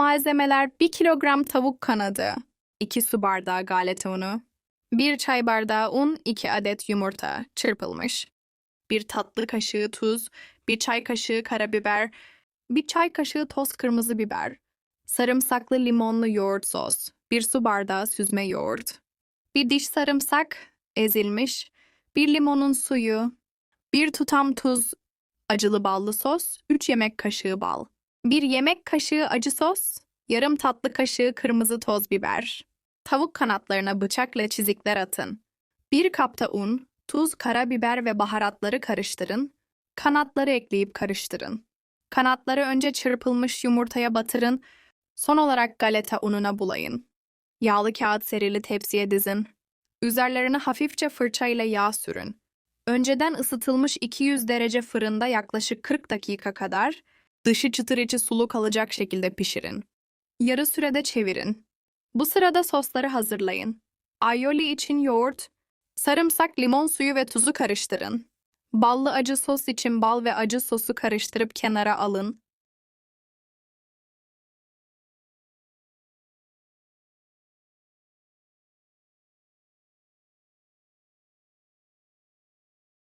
Malzemeler 1 kilogram tavuk kanadı, 2 su bardağı galeta unu, 1 çay bardağı un, 2 adet yumurta çırpılmış, 1 tatlı kaşığı tuz, 1 çay kaşığı karabiber, 1 çay kaşığı toz kırmızı biber, sarımsaklı limonlu yoğurt sos, 1 su bardağı süzme yoğurt, 1 diş sarımsak ezilmiş, 1 limonun suyu, 1 tutam tuz, acılı ballı sos, 3 yemek kaşığı bal, 1 yemek kaşığı acı sos, yarım tatlı kaşığı kırmızı toz biber. Tavuk kanatlarına bıçakla çizikler atın. 1 kapta un, tuz, karabiber ve baharatları karıştırın. Kanatları ekleyip karıştırın. Kanatları önce çırpılmış yumurtaya batırın. Son olarak galeta ununa bulayın. Yağlı kağıt serili tepsiye dizin. Üzerlerine hafifçe fırçayla yağ sürün. Önceden ısıtılmış 200 derece fırında yaklaşık 40 dakika kadar dışı çıtır içi sulu kalacak şekilde pişirin. Yarı sürede çevirin. Bu sırada sosları hazırlayın. Aioli için yoğurt, sarımsak, limon suyu ve tuzu karıştırın. Ballı acı sos için bal ve acı sosu karıştırıp kenara alın.